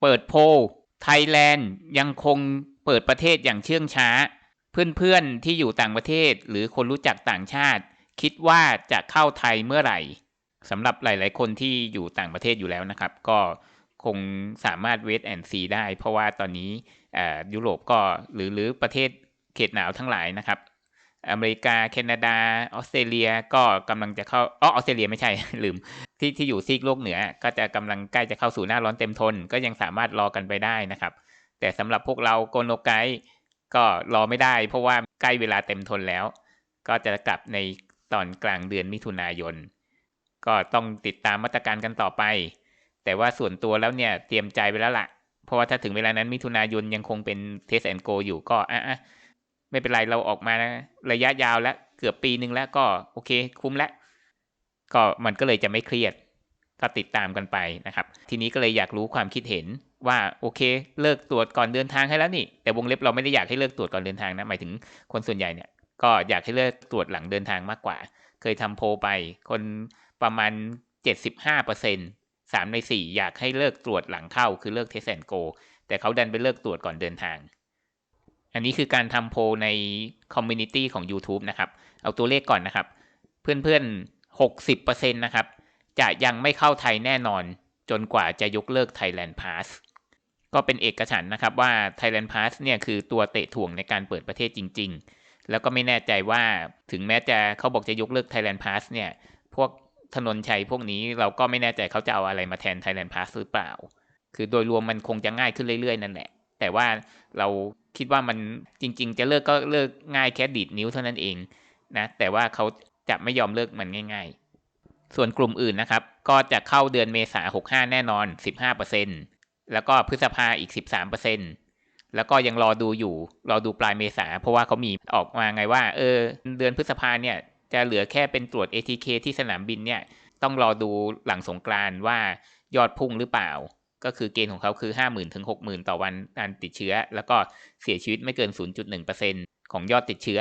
เปิดโพลไทยแลนด์ยังคงเปิดประเทศอย่างเชื่องช้า เพื่อนๆที่อยู่ต่างประเทศหรือคนรู้จักต่างชาติ คิดว่าจะเข้าไทยเมื่อไหร่สำหรับหลาย ๆ คนที่อยู่ต่างประเทศอยู่แล้วนะครับ ก็คงสามารถเวทแอนซีได้ เพราะว่าตอนนี้ยุโรปก็หรือหรือประเทศเขตหนาวทั้งหลายนะครับ อเมริกา แคนาดา ออสเตรเลียก็กำลังจะเข้าอ๋อออสเตรเลียไม่ใช่ลืม ที่ที่อยู่ซีกโลกเหนือ ก็จะกำลังใกล้จะเข้าสู่หน้าร้อนเต็มทน ก็ยังสามารถรอกันไปได้นะครับ แต่สำหรับพวกเราโกโนไกก็รอไม่ได้ เพราะว่าใกล้เวลาเต็มทนแล้ว ก็จะกลับในตอนกลางเดือนมิถุนายน ก็ต้องติดตามมาตรการกันต่อไป แต่ว่าส่วนตัวแล้วเนี่ยเตรียมใจไปแล้วละ่ะ เพราะว่าถ้าถึงเวลานั้นมิถุนายนยังคงเป็นเทสแอนโกอยู่ก็อะไม่เป็นไรเราออกมานะระยะยาวแล้วเกือบปีหนึ่งแล้วก็โอเค คุ้มแล้ว ก็มันก็เลยจะไม่เครียดก็ติดตามกันไปนะครับ ทีนี้ก็เลยอยากรู้ความคิดเห็นว่าโอเค เลิกตรวจก่อนเดินทางให้แล้วนี่ แต่วงเล็บเราไม่ได้อยากให้เลิกตรวจก่อนเดินทางนะหมายถึงคนส่วนใหญ่เนี่ยก็อยากให้เลิกตรวจหลังเดินทางมากกว่า เคยทำโพลไป คนประมาณ 75เปอร์เซ็นต์สามในสี่อยากให้เลิกตรวจหลังเข้า คือเลิกเทสแอนโก แต่เขาดันไปเลิกตรวจก่อนเดินทาง อันนี้คือการทำโพลในคอมมูนิตี้ของ YouTube นะครับ เอาตัวเลขก่อนนะครับ เพื่อนๆ 60%นะครับ จะยังไม่เข้าไทยแน่นอน จนกว่าจะยกเลิก Thailand Pass ก็เป็นเอกฉันนะครับว่า Thailand Pass เนี่ยคือตัวเตะถ่วงในการเปิดประเทศจริง ๆ แล้วก็ไม่แน่ใจว่าถึงแม้จะเขาบอกจะยกเลิก Thailand Pass เนี่ยพวกถนนชัยพวกนี้เราก็ไม่แน่ใจเขาจะเอาอะไรมาแทน Thailand Pass หรือเปล่า คือโดยรวมมันคงจะง่ายขึ้นเรื่อย ๆ นั่นแหละ แต่ว่าเราคิดว่ามันจริง ๆ จะเลิกก็เลิกง่ายแค่ดีดนิ้วเท่านั้นเองนะแต่ว่าเขา จะไม่ยอมเลิกมันง่าย ๆ ส่วนกลุ่มอื่นนะครับ ก็จะเข้าเดือนเมษาหกห้าแน่นอน 15%แล้วก็พฤษภาอีก 13%แล้วก็ยังรอดูอยู่ รอดูปลายเมษาเพราะว่าเขามีออกมาไงว่า เออ เดือนพฤษภาเนี่ยจะเหลือแค่เป็นตรวจ ATK ที่สนามบินเนี่ยต้องรอดูหลังสงกรานว่ายอดพุ่งหรือเปล่า ก็คือเกณฑ์ของเขาคือ 50,000ถึง60,000 ต่อวันการติดเชื้อ แล้วก็เสียชีวิตไม่เกิน 0.1%ของยอดติดเชื้อ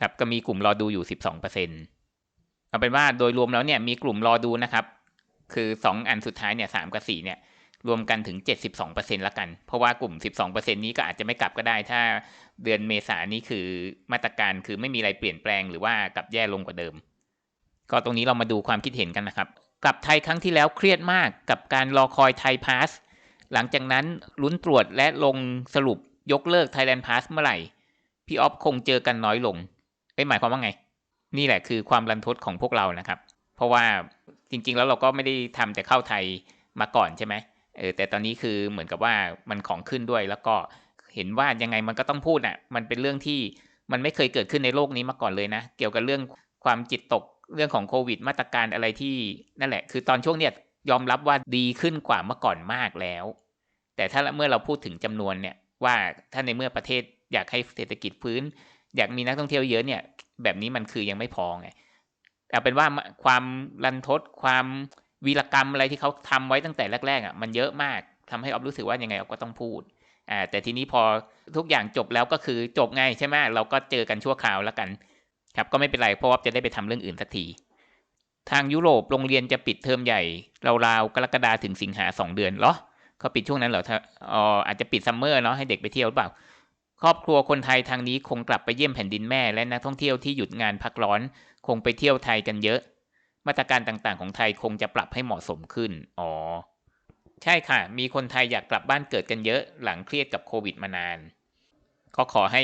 ครับก็มีกลุ่มรอดูอยู่ 12%เอาเป็นว่าโดยรวมแล้วเนี่ยมีกลุ่มรอดูนะครับ คือ 2 อันสุดท้ายเนี่ย3กับ4เนี่ยรวมกันถึง 72%ละกัน เพราะว่ากลุ่ม 12%นี้ก็อาจจะไม่กลับก็ได้ ถ้าเดือนเมษานี้คือมาตรการคือไม่มีอะไรเปลี่ยนแปลงหรือว่ากลับแย่ลงกว่าเดิม ก็ตรงนี้เรามาดูความคิดเห็นกันนะครับ กลับไทยครั้งที่แล้วเครียดมากกับการรอคอยไทยพาสหลังจากนั้นลุ้นตรวจและลงสรุปยกเลิก Thailand Pass เมื่อไหร่ พี่ออฟคงเจอกันน้อยลง เอ้หมายความว่าไง นี่แหละคือความรันทดของพวกเรานะครับ เพราะว่าจริง ๆ แล้วเราก็ไม่ได้ทำแต่เข้าไทยมาก่อนใช่ไหมเออแต่ตอนนี้คือเหมือนกับว่ามันของขึ้นด้วย แล้วก็เห็นว่ายังไงมันก็ต้องพูดอะ มันเป็นเรื่องที่มันไม่เคยเกิดขึ้นในโลกนี้มาก่อนเลยนะ เกี่ยวกับเรื่องความจิตตกเรื่องของโควิด มาตรการอะไรที่นั่นแหละ คือตอนช่วงเนี้ยยอมรับว่าดีขึ้นกว่าเมื่อก่อนมากแล้ว แต่ถ้าเมื่อเราพูดถึงจำนวนเนี่ยว่าถ้าในเมื่อประเทศอยากให้เศรษฐกิจฟื้น อยากมีนักท่องเที่ยวเยอะเนี่ย แบบนี้มันคือยังไม่พอไงเอาเป็นว่าความรันทดความวีรกรรมอะไรที่เขาทำไว้ตั้งแต่แรกๆอะมันเยอะมากทำให้ออฟรู้สึกว่ายังไงออฟก็ต้องพูดอ่าแต่ทีนี้พอทุกอย่างจบแล้วก็คือจบไงใช่ไหมเราก็เจอกันชั่วคราวแล้วกัน ครับก็ไม่เป็นไรเพราะว่าจะได้ไปทำเรื่องอื่นสักทีทางยุโรปโรงเรียนจะปิดเทอมใหญ่ราวๆกรกฎาถึงสิงหาสองเดือนเหรอเขาปิดช่วงนั้นเหรออ๋ออาจจะปิดซัมเมอร์เนาะให้เด็กไปเที่ยวหรือเปล่า ครอบครัวคนไทยทางนี้คงกลับไปเยี่ยมแผ่นดินแม่และนักท่องเที่ยวที่หยุดงานพักร้อน คงไปเที่ยวไทยกันเยอะ มาตรการต่างๆ ของไทยคงจะปรับให้เหมาะสมขึ้น อ๋อ ใช่ค่ะ มีคนไทยอยากกลับบ้านเกิดกันเยอะ หลังเครียดกับโควิดมานานก็ขอให้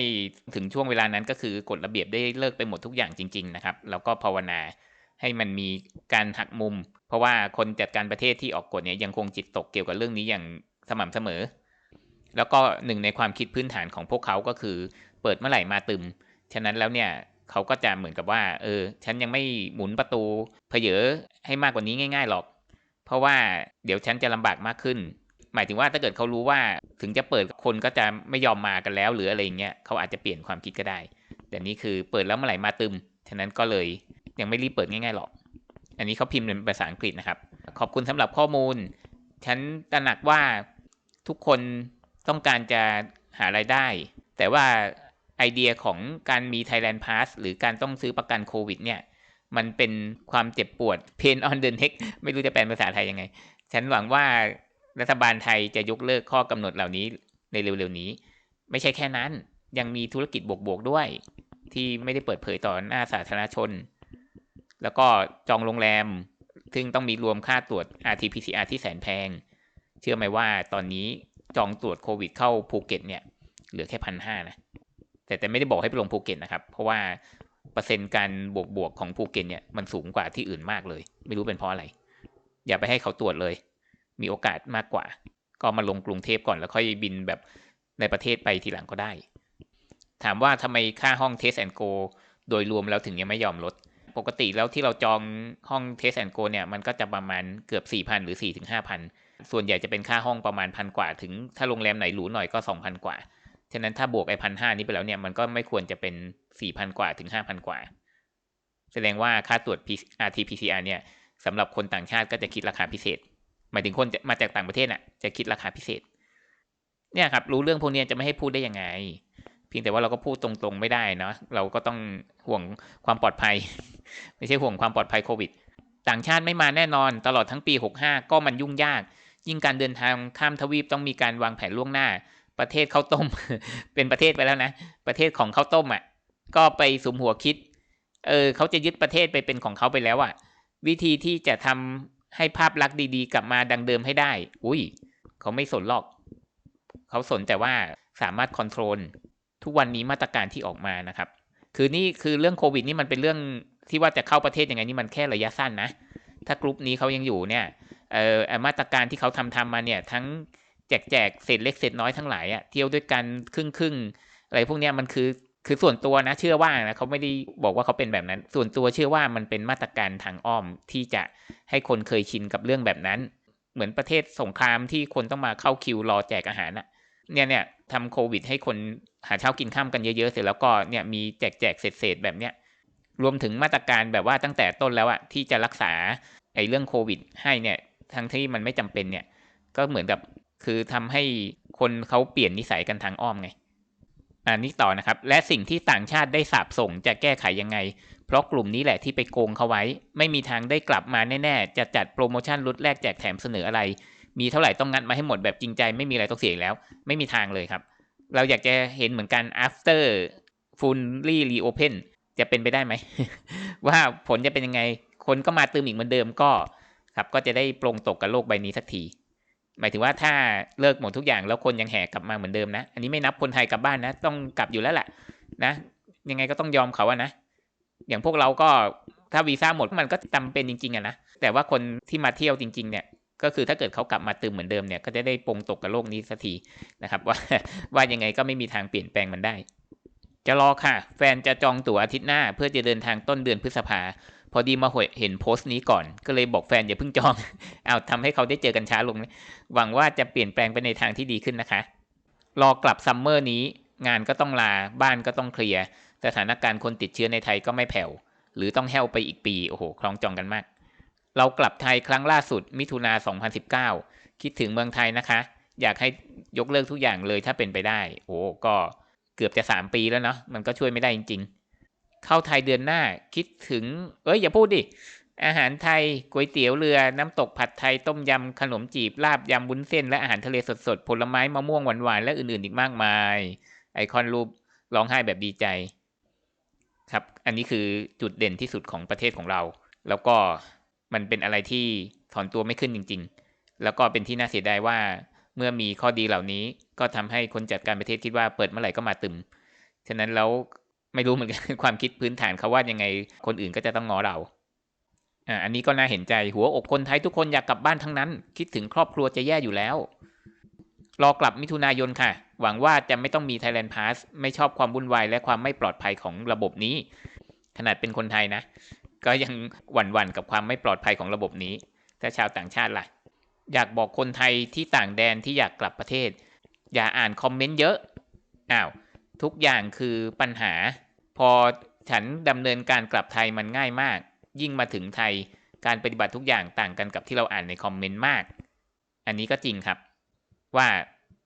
ถึงช่วงเวลานั้นก็คือกฎระเบียบได้เลิกไปหมดทุกอย่างจริง ๆ นะครับ แล้วก็ภาวนาให้มันมีการหักมุม เพราะว่าคนจัดการประเทศที่ออกกฎเนี่ยยังคงจิตตกเกี่ยวกับเรื่องนี้อย่างสม่ำเสมอ แล้วก็หนึ่งในความคิดพื้นฐานของพวกเขาก็คือ เปิดเมื่อไหร่มาตึม ฉะนั้นแล้วเนี่ยเขาก็จะเหมือนกับว่า เออ ฉันยังไม่หมุนประตูเพเยอให้มากกว่านี้ง่าย ๆหรอก เพราะว่าเดี๋ยวฉันจะลำบากมากขึ้น หมายถึงว่าถ้าเกิดเขารู้ว่าถึงจะเปิดคนก็จะไม่ยอมมากันแล้วหรืออะไรเงี้ยเขาอาจจะเปลี่ยนความคิดก็ได้ แต่นี้คือเปิดแล้วเมื่อไหร่มาตึม ฉะนั้นก็เลยยังไม่รีบเปิดง่ายๆหรอก อันนี้เขาพิมพ์เป็นภาษาอังกฤษนะครับ ขอบคุณสำหรับข้อมูล ฉันตระหนักว่าทุกคน ต้องการจะหารายได้ แต่ว่าไอเดียของการมี Thailand Pass หรือการต้องซื้อประกันโควิดเนี่ย มันเป็นความเจ็บปวด pain on the neck ไม่รู้จะแปลภาษาไทยยังไง ฉันหวังว่ารัฐบาลไทยจะยกเลิกข้อกำหนดเหล่านี้ในเร็วๆนี้ ไม่ใช่แค่นั้น ยังมีธุรกิจบวกๆด้วย ที่ไม่ได้เปิดเผยต่อหน้าสาธารณชน แล้วก็จองโรงแรม ซึ่งต้องมีรวมค่าตรวจ RT-PCR ที่แสนแพง เชื่อไหมว่าตอนนี้ จองตรวจโควิดเข้าภูเก็ตเนี่ยเหลือแค่พันห้านะ แต่แต่ไม่ได้บอกให้ไปลงภูเก็ตนะครับ เพราะว่าเปอร์เซ็นต์การบวกบวกของภูเก็ตเนี่ยมันสูงกว่าที่อื่นมากเลย ไม่รู้เป็นเพราะอะไร อย่าไปให้เขาตรวจเลย มีโอกาสมากกว่า ก็มาลงกรุงเทพก่อนแล้วค่อยบินแบบในประเทศไปทีหลังก็ได้ ถามว่าทำไมค่าห้องเทสแอนโกโดยรวมแล้วถึงยังไม่ยอมลด ปกติแล้วที่เราจองห้องเทสแอนโกเนี่ยมันก็จะประมาณเกือบ4 0 0 0หรือ4 5 0 0 0 ส่วนใหญ่จะเป็นค่าห้องประมาณพันกว่า ถึงถ้าโรงแรมไหนหรูหน่อยก็2,000กว่า ฉะนั้นถ้าบวกไอพันห้านี้ไปแล้วเนี่ยมันก็ไม่ควรจะเป็น4,000กว่าถึง5,000กว่า แสดงว่าค่าตรวจ RT-PCR เนี่ยสำหรับคนต่างชาติก็จะคิดราคาพิเศษ หมายถึงคนมาจากต่างประเทศน่ะจะคิดราคาพิเศษ เนี่ยครับรู้เรื่องพวกนี้จะไม่ให้พูดได้ยังไง เพียงแต่ว่าเราก็พูดตรงๆไม่ได้เนาะเราก็ต้องห่วงความปลอดภัย ไม่ใช่ห่วงความปลอดภัยโควิด ต่างชาติไม่มาแน่นอนตลอดทั้งปี 65 ก็มันยุ่งยาก ยิ่งการเดินทางข้ามทวีปต้องมีการวางแผนล่วงหน้า ประเทศข้าวต้ม เป็นประเทศไปแล้วนะ ประเทศของข้าวต้มอะ่ะ ก็ไปสุมหัวคิด เออเขาจะยึดประเทศไปเป็นของเขาไปแล้วอะ่ะ วิธีที่จะทำให้ภาพลักษณ์ดีๆ กลับมาดังเดิมให้ได้ อุ้ย เขาไม่สนหรอก เขาสนแต่ว่าสามารถคอนโทรลทุกวันนี้มาตรการที่ออกมานะครับ คือนี่คือเรื่องโควิดนี่มันเป็นเรื่องที่ว่าจะเข้าประเทศยังไงนี่มันแค่ระยะสั้นนะ ถ้ากลุ่มนี้เขายังอยู่เนี่ย เอ่อมาตรการที่เขาทำทำมาเนี่ยทั้งแจกแจกเศษเล็กเศษน้อยทั้งหลายอะเที่ยวด้วยกันครึ่งครึ่งอะไรพวกเนี้ยมันคือคือส่วนตัวนะเชื่อว่านะเขาไม่ได้บอกว่าเขาเป็นแบบนั้น ส่วนตัวเชื่อว่ามันเป็นมาตรการทางอ้อมที่จะให้คนเคยชินกับเรื่องแบบนั้น เหมือนประเทศสงครามที่คนต้องมาเข้าคิวรอแจกอาหารอะเนี่ยเนี่ยทำโควิดให้คนหาเช้ากินข้ามกันเยอะๆเสร็จแล้วก็เนี่ยมีแจกแจกเศษๆแบบเนี้ยรวมถึงมาตรการแบบว่าตั้งแต่ต้นแล้วอะที่จะรักษาไอ้เรื่องโควิดให้เนี่ย ทั้งที่มันไม่จำเป็นเนี่ย ก็เหมือนกับคือทำให้คนเขาเปลี่ยนนิสัยกันทางอ้อมไงอันนี้ต่อนะครับ และสิ่งที่ต่างชาติได้สาบส่งจะแก้ไขยังไง เพราะกลุ่มนี้แหละที่ไปโกงเขาไว้ ไม่มีทางได้กลับมาแน่ๆ จะจัดโปรโมชั่นลดแลกแจกแถมเสนออะไร มีเท่าไหร่ต้องงัดมาให้หมดแบบจริงใจ ไม่มีอะไรต้องเสียแล้ว ไม่มีทางเลยครับ เราอยากจะเห็นเหมือนกัน after fully reopen จะเป็นไปได้ไหม ว่าผลจะเป็นยังไง คนก็มาตืมอีกเหมือนเดิมก็ ครับก็จะได้ปรงตกกับโลกใบนี้สักที หมายถึงว่าถ้าเลิกหมดทุกอย่างแล้วคนยังแห่กลับมาเหมือนเดิมนะ อันนี้ไม่นับคนไทยกลับบ้านนะ ต้องกลับอยู่แล้วแหละนะ ยังไงก็ต้องยอมเขาอะนะ อย่างพวกเราก็ถ้าวีซ่าหมดมันก็จำเป็นจริงๆอะนะ แต่ว่าคนที่มาเที่ยวจริง ๆ เนี่ย ก็คือถ้าเกิดเขากลับมาตื่มเหมือนเดิมเนี่ย ก็จะได้ปรงตกกับโลกนี้สักทีนะครับว่าว่ายังไงก็ไม่มีทางเปลี่ยนแปลงมันได้ จะรอค่ะ แฟนจะจองตั๋วอาทิตย์หน้า เพื่อจะเดินทางต้นเดือนพฤษภา พอดีมาเห็นโพสต์นี้ก่อน ก็เลยบอกแฟนอย่าเพิ่งจอง เอาทำให้เขาได้เจอกันช้าลง หวังว่าจะเปลี่ยนแปลงไปในทางที่ดีขึ้นนะคะ รอกลับซัมเมอร์นี้ งานก็ต้องลา บ้านก็ต้องเคลียร์ สถานการณ์คนติดเชื้อในไทยก็ไม่แผ่ว หรือต้องแห้วไปอีกปี โอ้โห คล้องจองกันมาก เรากลับไทยครั้งล่าสุด มิถุนา 2019 คิดถึงเมืองไทยนะคะ อยากให้ยกเลิกทุกอย่างเลยถ้าเป็นไปได้ โอ้ ก็เกือบจะสามปีแล้วเนาะ มันก็ช่วยไม่ได้จริง ๆ เข้าไทยเดือนหน้าคิดถึง เอ้ยอย่าพูดดิ อาหารไทยก๋วยเตี๋ยวเรือน้ำตกผัดไทยต้มยำขนมจีบลาบยำบุ้นเส้น และอาหารทะเลสดๆ ผลไม้มะม่วงหวานๆและอื่นๆอีกมากมาย ไอคอนรูปร้องไห้แบบดีใจ ครับ อันนี้คือจุดเด่นที่สุดของประเทศของเรา แล้วก็มันเป็นอะไรที่ถอนตัวไม่ขึ้นจริง ๆ แล้วก็เป็นที่น่าเสียดายว่าเมื่อมีข้อดีเหล่านี้ก็ทำให้คนจัดการประเทศคิดว่าเปิดเมื่อไหร่ก็มาตึม ฉะนั้นแล้ว ไม่รู้เหมือนกันความคิดพื้นฐานเขาว่ายังไงคนอื่นก็จะต้องงอเราอ่าอันนี้ก็น่าเห็นใจหัวอกคนไทยทุกคนอยากกลับบ้านทั้งนั้น คิดถึงครอบครัวจะแย่อยู่แล้ว รอกลับมิถุนายนค่ะ หวังว่าจะไม่ต้องมี Thailand Pass ไม่ชอบความวุ่นวายและความไม่ปลอดภัยของระบบนี้ ขนาดเป็นคนไทยนะ ก็ยังหวั่นๆกับความไม่ปลอดภัยของระบบนี้ถ้าชาวต่างชาติล่ะ อยากบอกคนไทยที่ต่างแดนที่อยากกลับประเทศ อย่าอ่านคอมเมนต์เยอะอ้าว ทุกอย่างคือปัญหา พอฉันดำเนินการกลับไทยมันง่ายมาก ยิ่งมาถึงไทยการปฏิบัติทุกอย่างต่างกันกับที่เราอ่านในคอมเมนต์มาก อันนี้ก็จริงครับ ว่า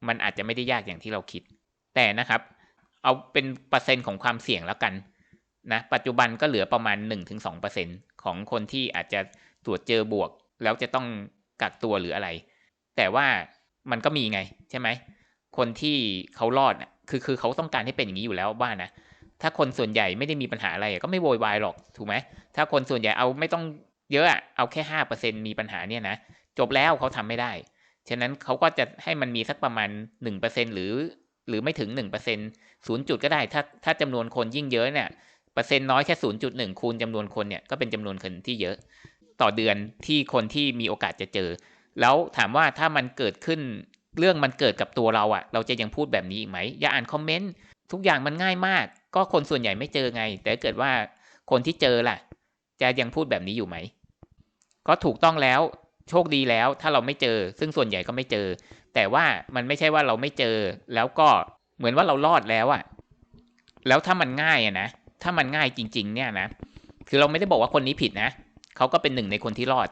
มันอาจจะไม่ได้ยากอย่างที่เราคิด แต่นะครับ เอาเป็นเปอร์เซ็นต์ของความเสี่ยงแล้วกันนะปัจจุบันก็เหลือประมาณ 1-2%ของคนที่อาจจะตรวจเจอบวก แล้วจะต้องกักตัวหรืออะไร แต่ว่ามันก็มีไงใช่ไหม คนที่เขารอด คือคือเขาต้องการให้เป็นอย่างนี้อยู่แล้วบ้านนะถ้าคนส่วนใหญ่ไม่ได้มีปัญหาอะไรก็ไม่โวยวายหรอกถูกไหมถ้าคนส่วนใหญ่เอาไม่ต้องเยอะเอาแค่ห้าเปอร์เซ็นมีปัญหาเนี่ยนะจบแล้วเขาทำไม่ได้ ฉะนั้นเขาก็จะให้มันมีสักประมาณหนึ่งเปอร์เซ็นหรือ หรือไม่ถึงหนึ่งเปอร์เซ็นศูนย์จุดก็ได้ ถ้าถ้าจำนวนคนยิ่งเยอะเนี่ยเปอร์เซ็นต์น้อยแค่ศูนย์จุดหนึ่งคูณจำนวนคนเนี่ยก็เป็นจำนวนคนที่เยอะ ต่อเดือนที่คนที่มีโอกาสจะเจอ แล้วถามว่าถ้ามันเกิดขึ้น เรื่องมันเกิดกับตัวเราอะเราจะยังพูดแบบนี้อีกไหม อย่าอ่านคอมเมนต์ทุกอย่างมันง่ายมาก ก็คนส่วนใหญ่ไม่เจอไง แต่เกิดว่าคนที่เจอล่ะ จะยังพูดแบบนี้อยู่ไหม ก็ถูกต้องแล้วโชคดีแล้วถ้าเราไม่เจอ ซึ่งส่วนใหญ่ก็ไม่เจอ แต่ว่ามันไม่ใช่ว่าเราไม่เจอ แล้วก็เหมือนว่าเรารอดแล้วอะแล้วถ้ามันง่ายอะนะถ้ามันง่ายจริง ๆ เนี่ยนะคือเราไม่ได้บอกว่าคนนี้ผิดนะเขาก็เป็นหนึ่งในคนที่รอด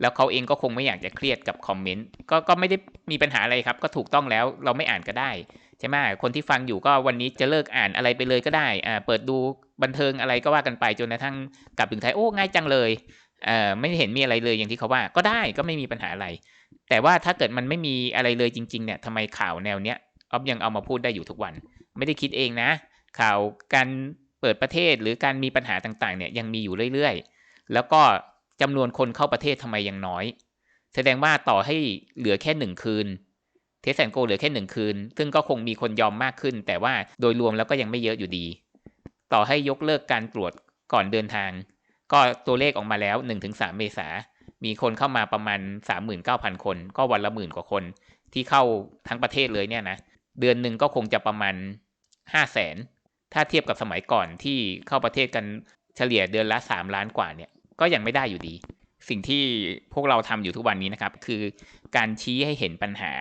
แล้วเขาเองก็คงไม่อยากจะเครียดกับคอมเมนต์ก็ก็ไม่ได้มีปัญหาอะไรครับ ก็ถูกต้องแล้วเราไม่อ่านก็ได้ใช่ไหมคนที่ฟังอยู่ก็วันนี้จะเลิกอ่านอะไรไปเลยก็ได้อ่าเปิดดูบันเทิงอะไรก็ว่ากันไปจนกระทั่งกลับถึงไทยโอ้ง่ายจังเลยเอ่อไม่เห็นมีอะไรเลยอย่างที่เขาว่าก็ได้ก็ไม่มีปัญหาอะไร แต่ว่าถ้าเกิดมันไม่มีอะไรเลยจริงๆเนี่ยทำไมข่าวแนวเนี้ยออฟยังเอามาพูดได้อยู่ทุกวัน ไม่ได้คิดเองนะ ข่าวการเปิดประเทศหรือการมีปัญหาต่างๆเนี่ยยังมีอยู่เรื่อยๆ แล้วก็ จำนวนคนเข้าประเทศทำไมยังน้อย แสดงว่าต่อให้เหลือแค่หนึ่งคืน เทสแอนโกเหลือแค่หนึ่งคืน ซึ่งก็คงมีคนยอมมากขึ้น แต่ว่าโดยรวมแล้วก็ยังไม่เยอะอยู่ดี ต่อให้ยกเลิกการตรวจก่อนเดินทาง ก็ตัวเลขออกมาแล้ว 1-3 เมษา มีคนเข้ามาประมาณ 39,000 คน ก็วันละหมื่นกว่าคน ที่เข้าทั้งประเทศเลยเนี่ยนะ เดือนหนึ่งก็คงจะประมาณ 5 0 0แสนถ้าเทียบกับสมัยก่อนที่เข้าประเทศกันเฉลี่ยเดือนละ 3 ล้านกว่าเนี่ย ก็ยังไม่ได้อยู่ดี สิ่งที่พวกเราทำอยู่ทุกวันนี้นะครับ คือการชี้ให้เห็นปัญหา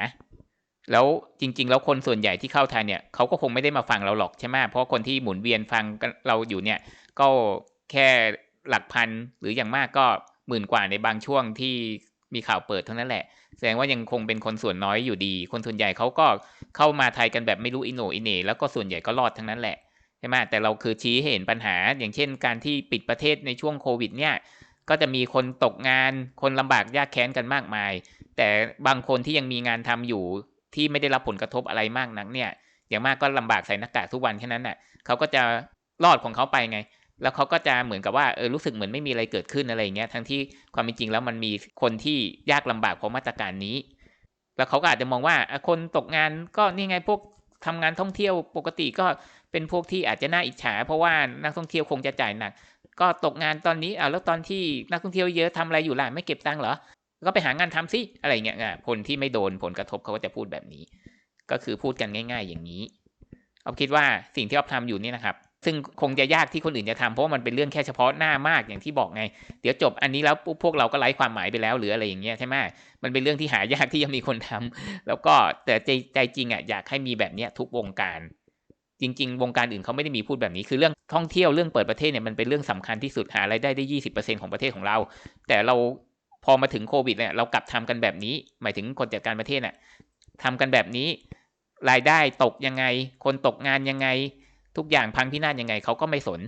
แล้วจริง ๆ แล้วคนส่วนใหญ่ที่เข้าไทยเนี่ยเขาก็คงไม่ได้มาฟังเราหรอกใช่ไหมเพราะคนที่หมุนเวียนฟังเราอยู่เนี่ย ก็แค่หลักพันหรืออย่างมากก็หมื่นกว่าในบางช่วงที่มีข่าวเปิดเท่านั้นแหละ แสดงว่ายังคงเป็นคนส่วนน้อยอยู่ดี คนส่วนใหญ่เขาก็เข้ามาไทยกันแบบไม่รู้อิโนอินเนแล้วก็ส่วนใหญ่ก็รอดทั้งนั้นแหละ ใช่ไหมแต่เราคือชี้เห็นปัญหา อย่างเช่น การที่ปิดประเทศในช่วงโควิดเนี่ยก็จะมีคนตกงานคนลำบากยากแค้นกันมากมาย แต่บางคนที่ยังมีงานทำอยู่ที่ไม่ได้รับผลกระทบอะไรมากนักเนี่ยอย่างมากก็ลำบากใส่หน้ากากทุกวันแค่นั้นน่ะเขาก็จะรอดของเขาไปไง แล้วเขาก็จะเหมือนกับว่าเออรู้สึกเหมือนไม่มีอะไรเกิดขึ้นอะไรเงี้ยทั้งที่ความเป็นจริงแล้วมันมีคนที่ยากลำบากเพราะมาตรการนี้ แล้วเขาก็อาจจะมองว่าคนตกงานก็นี่ไงพวกทำงานท่องเที่ยวปกติก็ เป็นพวกที่อาจจะน่าอิจฉา เพราะว่านักท่องเที่ยวคงจะจ่ายหนัก ก็ตกงานตอนนี้อ่าแล้วตอนที่นักท่องเที่ยวเยอะทำอะไรอยู่ล่ะไม่เก็บตังค์เหรอ ก็ไปหางานทำสิอะไรเงี้ยคนที่ไม่โดนผลกระทบเขาก็จะพูดแบบนี้ ก็คือพูดกันง่าย ๆ อย่างนี้เอาคิดว่าสิ่งที่ออฟทำอยู่นี่นะครับ ซึ่งคงจะยากที่คนอื่นจะทำเพราะมันเป็นเรื่องแค่เฉพาะหน้ามากอย่างที่บอกไง เดี๋ยวจบอันนี้แล้วพวกเราก็ไร้ความหมายไปแล้วหรืออะไรอย่างเงี้ยใช่ไหมมันเป็นเรื่องที่หายากที่จะมีคนทำแล้วก็แต่ใจใจจริงอะอยากให้มีแบบเนี้ยทุกวงการ จริง ๆ วงการอื่นเขาไม่ได้มีพูดแบบนี้ คือเรื่องท่องเที่ยวเรื่องเปิดประเทศเนี่ยมันเป็นเรื่องสำคัญที่สุดหารายได้ได้ยี่สิบเปอร์เซ็นของประเทศของเรา แต่เราพอมาถึงโควิดเนี่ยเรากลับทำกันแบบนี้ หมายถึงคนจัดการประเทศเนี่ยทำกันแบบนี้ รายได้ตกยังไง คนตกงานยังไง ทุกอย่างพังพินาศยังไงเขาก็ไม่สน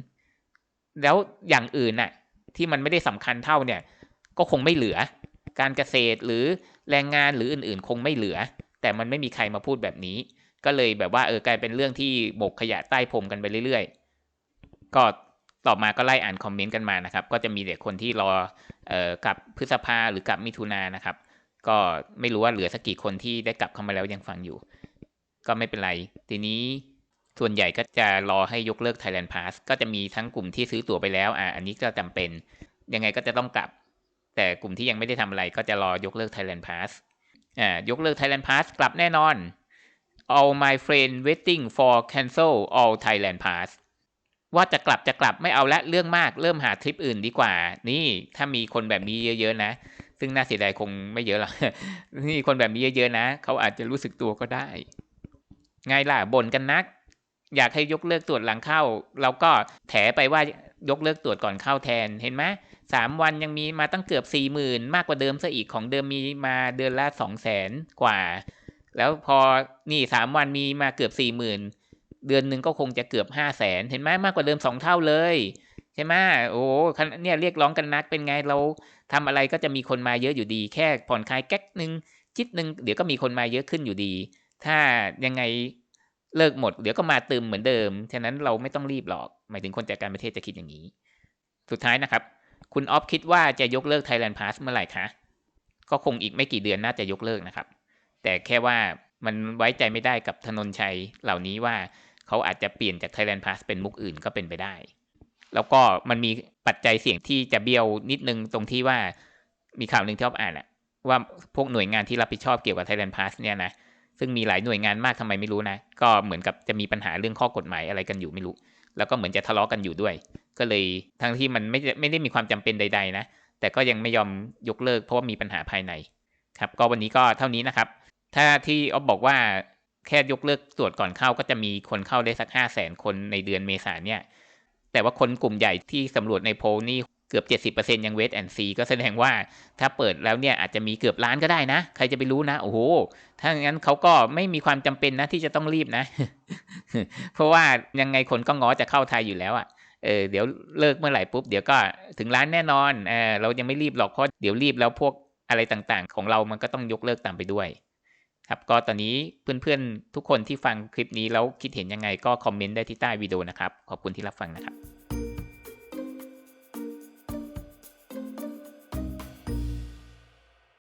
แล้วอย่างอื่นน่ะ ที่มันไม่ได้สำคัญเท่าเนี่ย ก็คงไม่เหลือ การเกษตรหรือแรงงานหรืออื่นๆ คงไม่เหลือ แต่มันไม่มีใครมาพูดแบบนี้ ก็เลยแบบว่าเออกลายเป็นเรื่องที่บกขยะใต้พรมกันไปเรื่อยๆ ก็ต่อมาก็ไล่อ่านคอมเมนต์กันมานะครับ ก็จะมีเด็กคนที่รอเอ่อกับพฤษภาหรือกับมิถุนานะครับ ก็ไม่รู้ว่าเหลือสักกี่คนที่ได้กลับเข้ามาแล้วยังฟังอยู่ ก็ไม่เป็นไร ทีนี้ส่วนใหญ่ก็จะรอให้ยกเลิก Thailand Pass ก็จะมีทั้งกลุ่มที่ซื้อตั๋วไปแล้วอ่าอันนี้ก็จำเป็น ยังไงก็จะต้องกลับ แต่กลุ่มที่ยังไม่ได้ทำอะไรก็จะรอยกเลิก Thailand Pass อ่ายกเลิก Thailand Pass กลับแน่นอน all my friend waiting for cancel all Thailand pass ว่าจะกลับจะกลับไม่เอาละเรื่องมากเริ่มหาทริปอื่นดีกว่า นี่ถ้ามีคนแบบนี้เยอะๆนะ ซึ่งน่าเสียดายคงไม่เยอะหรอกนี่คนแบบนี้เยอะๆนะ เขาอาจจะรู้สึกตัวก็ได้ ไงล่ะบ่นกันนัก อยากให้ยกเลิกตรวจหลังเข้า เราก็แถไปว่ายกเลิกตรวจก่อนเข้าแทนเห็นไหมสามวันยังมีมาตั้งเกือบสี่หมื่นมากกว่าเดิมซะอีกของเดิมมีมาเดือนละสองแสนกว่า แล้วพอนี่สามวันมีมาเกือบสี่หมื่นเดือนหนึ่งก็คงจะเกือบห้าแสนเห็นไหมมากกว่าเดิมสองเท่าเลย ใช่ไหมโอ้เนี่ยเรียกร้องกันนักเป็นไงเราทำอะไรก็จะมีคนมาเยอะอยู่ดี แค่ผ่อนคลายแก๊กหนึ่งชิดนึงเดี๋ยวก็มีคนมาเยอะขึ้นอยู่ดี ถ้ายังไงเลิกหมด เดี๋ยวก็มาเติมเหมือนเดิม ฉะนั้นเราไม่ต้องรีบหรอก หมายถึงคนจัดการประเทศจะคิดอย่างนี้ สุดท้ายนะครับ คุณออฟคิดว่าจะยกเลิก Thailand Pass เมื่อไหร่คะ ก็คงอีกไม่กี่เดือนน่าจะยกเลิกนะครับ แต่แค่ว่ามันไว้ใจไม่ได้กับธนนชัยเหล่านี้ว่าเขาอาจจะเปลี่ยนจาก Thailand Pass เป็นมุกอื่นก็เป็นไปได้ แล้วก็มันมีปัจจัยเสี่ยงที่จะเบี้ยวนิดนึงตรงที่ว่ามีข่าวหนึ่งที่ออฟอ่านอะว่าพวกหน่วยงานที่รับผิดชอบเกี่ยวกับ Thailand Pass เนี่ยนะซึ่งมีหลายหน่วยงานมากทำไมไม่รู้นะ ก็เหมือนกับจะมีปัญหาเรื่องข้อกฎหมายอะไรกันอยู่ไม่รู้ แล้วก็เหมือนจะทะเลาะกันอยู่ด้วย ก็เลยทั้งที่มันไม่ได้ไม่ได้มีความจำเป็นใด ๆ นะ แต่ก็ยังไม่ยอมยกเลิกเพราะว่ามีปัญหาภายใน ครับ ก็วันนี้ก็เท่านี้นะครับ ถ้าที่ออฟบอกว่าแค่ยกเลิกตรวจก่อนเข้าก็จะมีคนเข้าได้สักห้าแสนคนในเดือนเมษาเนี่ย แต่ว่าคนกลุ่มใหญ่ที่สำรวจในโพลนี่เกือบ 70%ยังเวทแอนซีก็แสดงว่าถ้าเปิดแล้วเนี่ยอาจจะมีเกือบล้านก็ได้นะ ใครจะไปรู้นะ โอ้โห ถ้างั้นเขาก็ไม่มีความจำเป็นนะที่จะต้องรีบนะ เพราะว่ายังไงคนก็ง้อจะเข้าไทยอยู่แล้วอะ่ะเออเดี๋ยวเลิกเมื่อไหร่ปุ๊บเดี๋ยวก็ถึงร้านแน่นอนเออเรายังไม่รีบหรอกเพราะเดี๋ยวรีบแล้วพวกอะไรต่างๆ ของเรามันก็ต้องยกเลิกตามไปด้วย ครับก็ตอนนี้เพื่อนๆทุกคนที่ฟังคลิปนี้แล้วคิดเห็นยังไงก็คอมเมนต์ได้ที่ใต้วิดีโอนะครับ ขอบคุณที่รับฟังนะครับ